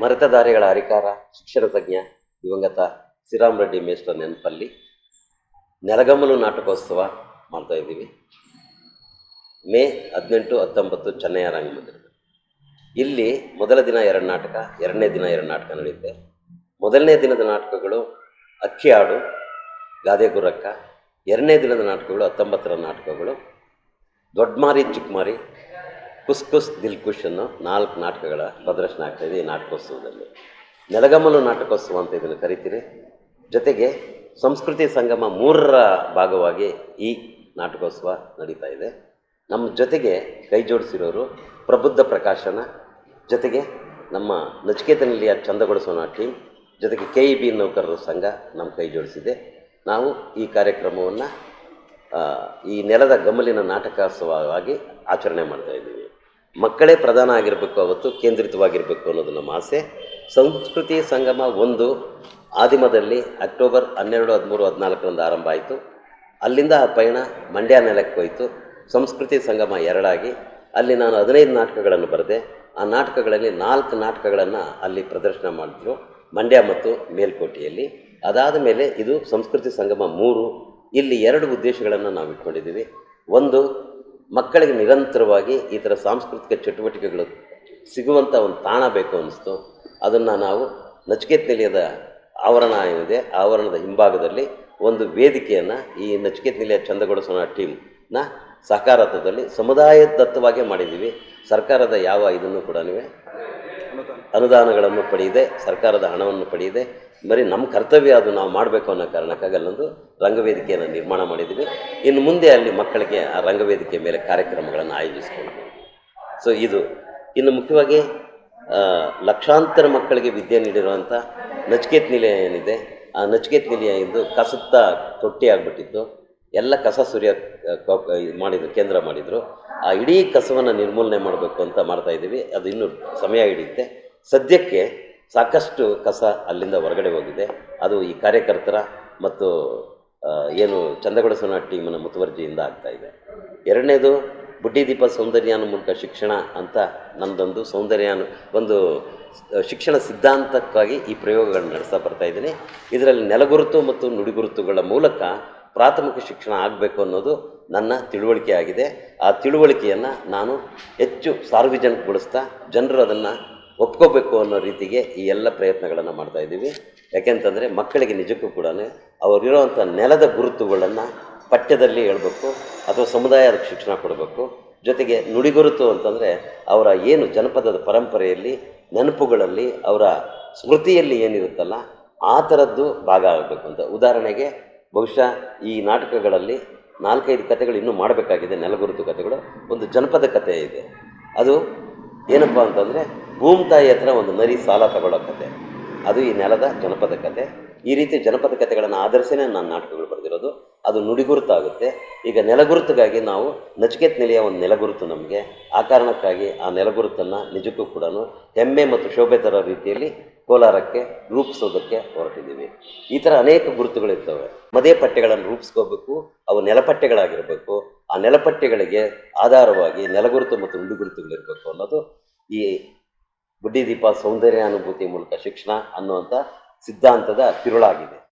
ಮರೆತದಾರಿಗಳ ಹರಿಕಾರ, ಶಿಕ್ಷಣ ತಜ್ಞ ದಿವಂಗತ ಶ್ರೀರಾಮ್ ರೆಡ್ಡಿ ಮೇಷ್ಟ್ರ ನೆನಪಲ್ಲಿ ನೆಲಗಮಲು ನಾಟಕೋತ್ಸವ ಮಾಡ್ತಾ ಇದ್ದೀವಿ. ಮೇ ಹದಿನೆಂಟು, ಹತ್ತೊಂಬತ್ತು ಚೆನ್ನಯ್ಯ ರಂಗಮಂದಿರ ಇಲ್ಲಿ ಮೊದಲ ದಿನ ಎರಡು ನಾಟಕ, ಎರಡನೇ ದಿನ ಎರಡು ನಾಟಕ ನಡೆಯುತ್ತೆ. ಮೊದಲನೇ ದಿನದ ನಾಟಕಗಳು ಅಕ್ಕಿ ಹಾಡು, ಗಾದೆ ಗುರಕ್ಕ. ಎರಡನೇ ದಿನದ ನಾಟಕಗಳು ಹತ್ತೊಂಬತ್ತರ ನಾಟಕಗಳು. ದೊಡ್ಡಮಾರಿ ಚಿಕ್ಕಮಾರಿ ಕುಸ್ ಕುಸ್ ದಿಲ್ ಖುಷ್ ಅನ್ನೋ ನಾಲ್ಕು ನಾಟಕಗಳ ಪ್ರದರ್ಶನ ಆಗ್ತಾಯಿದೆ ಈ ನಾಟಕೋತ್ಸವದಲ್ಲಿ. ನೆಲಗಮಲು ನಾಟಕೋತ್ಸವ ಅಂತ ಇದನ್ನು ಕರಿತೀರಿ. ಜೊತೆಗೆ ಸಂಸ್ಕೃತಿ ಸಂಗಮ ಮೂರರ ಭಾಗವಾಗಿ ಈ ನಾಟಕೋತ್ಸವ ನಡೀತಾ ಇದೆ. ನಮ್ಮ ಜೊತೆಗೆ ಕೈ ಜೋಡಿಸಿರೋರು ಪ್ರಬುದ್ಧ ಪ್ರಕಾಶನ, ಜೊತೆಗೆ ನಮ್ಮ ನಚಿಕೇತನಲ್ಲಿಯ ಚಂದಗೊಳಿಸೋಣ ಟೀಮ್, ಜೊತೆಗೆ ಕೆ ಇ ಬಿ ನೌಕರರ ಸಂಘ ನಮ್ಮ ಕೈ ಜೋಡಿಸಿದೆ. ನಾವು ಈ ಕಾರ್ಯಕ್ರಮವನ್ನು ಈ ನೆಲದ ಗಮಲಿನ ನಾಟಕೋತ್ಸವವಾಗಿ ಆಚರಣೆ ಮಾಡ್ತಾ ಇದ್ದೀವಿ. ಮಕ್ಕಳೇ ಪ್ರಧಾನ ಆಗಿರಬೇಕು ಅವತ್ತು, ಕೇಂದ್ರಿತವಾಗಿರಬೇಕು ಅನ್ನೋದು ನಮ್ಮ ಆಸೆ. ಸಂಸ್ಕೃತಿ ಸಂಗಮ ಒಂದು ಆದಿಮದಲ್ಲಿ ಅಕ್ಟೋಬರ್ ಹನ್ನೆರಡು, ಹದಿಮೂರು, ಹದಿನಾಲ್ಕರಂದು ಆರಂಭ ಆಯಿತು. ಅಲ್ಲಿಂದ ಆ ಪಯಣ ಮಂಡ್ಯ ನೆಲಕ್ಕೆ ಹೋಯಿತು. ಸಂಸ್ಕೃತಿ ಸಂಗಮ ಎರಡಾಗಿ. ಅಲ್ಲಿ ನಾನು ಹದಿನೈದು ನಾಟಕಗಳನ್ನು ಬರೆದೆ. ಆ ನಾಟಕಗಳಲ್ಲಿ ನಾಲ್ಕು ನಾಟಕಗಳನ್ನು ಅಲ್ಲಿ ಪ್ರದರ್ಶನ ಮಾಡಿದ್ರು, ಮಂಡ್ಯ ಮತ್ತು ಮೇಲ್ಕೋಟೆಯಲ್ಲಿ. ಅದಾದ ಮೇಲೆ ಇದು ಸಂಸ್ಕೃತಿ ಸಂಗಮ ಮೂರು. ಇಲ್ಲಿ ಎರಡು ಉದ್ದೇಶಗಳನ್ನು ನಾವು ಇಟ್ಕೊಂಡಿದ್ದೀವಿ ಒಂದು ಮಕ್ಕಳಿಗೆ ನಿರಂತರವಾಗಿ ಈ ಥರ ಸಾಂಸ್ಕೃತಿಕ ಚಟುವಟಿಕೆಗಳು ಸಿಗುವಂಥ ಒಂದು ತಾಣ ಬೇಕು ಅನ್ನಿಸ್ತು. ಅದನ್ನು ನಾವು ನಚಿಕೇತ್ ನಿಲಯದ ಆವರಣ ಏನಿದೆ, ಆವರಣದ ಹಿಂಭಾಗದಲ್ಲಿ ಒಂದು ವೇದಿಕೆಯನ್ನು ಈ ನಚಿಕೇತ್ ನಿಲಯ ಚಂದಗೊಳಿಸೋಣ ಟೀಮ್ನ ಸಹಕಾರತ್ವದಲ್ಲಿ ಸಮುದಾಯದತ್ತವಾಗಿ ಮಾಡಿದ್ದೀವಿ. ಸರ್ಕಾರದ ಯಾವ ಇದನ್ನು ಕೂಡ ಅನುದಾನಗಳನ್ನು ಪಡೆಯದೆ, ಸರ್ಕಾರದ ಹಣವನ್ನು ಪಡೆಯದೆ. ಬರೀ ನಮ್ಮ ಕರ್ತವ್ಯ ಅದು, ನಾವು ಮಾಡಬೇಕು ಅನ್ನೋ ಕಾರಣಕ್ಕಾಗಿ ಅಲ್ಲೊಂದು ರಂಗವೇದಿಕೆಯನ್ನು ನಿರ್ಮಾಣ ಮಾಡಿದ್ದೀವಿ. ಇನ್ನು ಮುಂದೆ ಅಲ್ಲಿ ಮಕ್ಕಳಿಗೆ ಆ ರಂಗವೇದಿಕೆ ಮೇಲೆ ಕಾರ್ಯಕ್ರಮಗಳನ್ನು ಆಯೋಜಿಸ್ಕೊಂಡು ಸೊ ಇದು. ಇನ್ನು ಮುಖ್ಯವಾಗಿ ಲಕ್ಷಾಂತರ ಮಕ್ಕಳಿಗೆ ವಿದ್ಯೆ ನೀಡಿರುವಂಥ ನಚಿಕೇತ್ ನಿಲಯ ಏನಿದೆ, ಆ ನಚಿಕೇತ್ ನಿಲಯ ಎಂದು ಕಸತ್ತ ತೊಟ್ಟಿ ಆಗಿಬಿಟ್ಟಿತ್ತು. ಎಲ್ಲ ಕಸ ಸುರಿಯ ಮಾಡಿದ್ರು, ಕೇಂದ್ರ ಮಾಡಿದರು. ಆ, ಇಡೀ ಕಸವನ್ನು ನಿರ್ಮೂಲನೆ ಮಾಡಬೇಕು ಅಂತ ಮಾಡ್ತಾ ಇದ್ದೀವಿ. ಅದು ಇನ್ನೂ ಸಮಯ ಹಿಡಿಯುತ್ತೆ. ಸದ್ಯಕ್ಕೆ ಸಾಕಷ್ಟು ಕಸ ಅಲ್ಲಿಂದ ಹೊರಗಡೆ ಹೋಗಿದೆ. ಅದು ಈ ಕಾರ್ಯಕರ್ತರ ಮತ್ತು ಏನು ಚಂದಗೊಳಿಸೋಣ ಟೀಮಿನ ಮುತುವರ್ಜಿಯಿಂದ ಆಗ್ತಾ ಇದೆ. ಎರಡನೇದು, ಬುಡ್ಡಿದೀಪ ಸೌಂದರ್ಯಾನ ಮೂಲಕ ಶಿಕ್ಷಣ ಅಂತ ನಮ್ಮದೊಂದು ಸೌಂದರ್ಯಾನು, ಒಂದು ಶಿಕ್ಷಣ ಸಿದ್ಧಾಂತಕ್ಕಾಗಿ ಈ ಪ್ರಯೋಗಗಳನ್ನು ನಡೆಸ್ತಾ ಬರ್ತಾ ಇದ್ದೀನಿ. ಇದರಲ್ಲಿ ನೆಲಗುರುತು ಮತ್ತು ನುಡಿಗುರುತುಗಳ ಮೂಲಕ ಪ್ರಾಥಮಿಕ ಶಿಕ್ಷಣ ಆಗಬೇಕು ಅನ್ನೋದು ನನ್ನ ತಿಳುವಳಿಕೆ ಆಗಿದೆ. ಆ ತಿಳುವಳಿಕೆಯನ್ನು ನಾನು ಹೆಚ್ಚು ಸಾರ್ವಜನಿಕಗೊಳಿಸ್ತಾ ಜನರು ಅದನ್ನು ಒಪ್ಕೋಬೇಕು ಅನ್ನೋ ರೀತಿಗೆ ಈ ಎಲ್ಲ ಪ್ರಯತ್ನಗಳನ್ನು ಮಾಡ್ತಾ ಇದ್ದೀವಿ. ಯಾಕೆಂತಂದರೆ ಮಕ್ಕಳಿಗೆ ನಿಜಕ್ಕೂ ಕೂಡ ಅವರಿರೋವಂಥ ನೆಲದ ಗುರುತುಗಳನ್ನು ಪಠ್ಯದಲ್ಲಿ ಹೇಳ್ಬೇಕು, ಅಥವಾ ಸಮುದಾಯದ ಶಿಕ್ಷಣ ಕೊಡಬೇಕು. ಜೊತೆಗೆ ನುಡಿಗುರುತು ಅಂತಂದರೆ ಅವರ ಏನು ಜನಪದದ ಪರಂಪರೆಯಲ್ಲಿ, ನೆನಪುಗಳಲ್ಲಿ, ಅವರ ಸ್ಮೃತಿಯಲ್ಲಿ ಏನಿರುತ್ತಲ್ಲ, ಆ ಥರದ್ದು ಭಾಗ ಆಗಬೇಕು ಅಂತ. ಉದಾಹರಣೆಗೆ ಬಹುಶಃ ಈ ನಾಟಕಗಳಲ್ಲಿ ನಾಲ್ಕೈದು ಕಥೆಗಳು ಇನ್ನೂ ಮಾಡಬೇಕಾಗಿದೆ, ನೆಲಗುರುತು ಕಥೆಗಳು. ಒಂದು ಜನಪದ ಕಥೆ ಇದೆ. ಅದು ಏನಪ್ಪ ಅಂತಂದರೆ ಭೂಮ್ತಾಯಿ ಹತ್ರ ಒಂದು ನರಿ ಸಾಲ ತಗೊಳ್ಳೋ ಕತೆ. ಅದು ಈ ನೆಲದ ಜನಪದ ಕತೆ. ಈ ರೀತಿ ಜನಪದ ಕಥೆಗಳನ್ನು ಆಧರಿಸಿನೇ ನಾನು ನಾಟಕಗಳು ಬರೆದಿರೋದು. ಅದು ನುಡಿಗುರುತಾಗುತ್ತೆ. ಈಗ ನೆಲಗುರುತಿಗಾಗಿ ನಾವು ನಚಿಕೇತ್ ನೆಲೆಯ ಒಂದು ನೆಲಗುರುತು ನಮಗೆ. ಆ ಕಾರಣಕ್ಕಾಗಿ ಆ ನೆಲಗುರುತನ್ನು ನಿಜಕ್ಕೂ ಕೂಡ ಹೆಮ್ಮೆ ಮತ್ತು ಶೋಭೆ ತರೋ ರೀತಿಯಲ್ಲಿ ಕೋಲಾರಕ್ಕೆ ರೂಪಿಸೋದಕ್ಕೆ ಹೊರಟಿದ್ದೀವಿ. ಈ ಥರ ಅನೇಕ ಗುರುತುಗಳಿರ್ತವೆ. ಮದೇ ಪಟ್ಟೆಗಳನ್ನು ರೂಪಿಸ್ಕೋಬೇಕು, ಅವು ನೆಲಪಟ್ಟೆಗಳಾಗಿರಬೇಕು. ಆ ನೆಲಪಟ್ಟೆಗಳಿಗೆ ಆಧಾರವಾಗಿ ನೆಲಗುರುತು ಮತ್ತು ನುಡಿಗುರುತುಗಳಿರಬೇಕು ಅನ್ನೋದು ಈ ಬುಡ್ಡಿದೀಪ ಸೌಂದರ್ಯಾನುಭೂತಿ ಮೂಲಕ ಶಿಕ್ಷಣ ಅನ್ನುವಂಥ ಸಿದ್ಧಾಂತದ ತಿರುಳಾಗಿದೆ.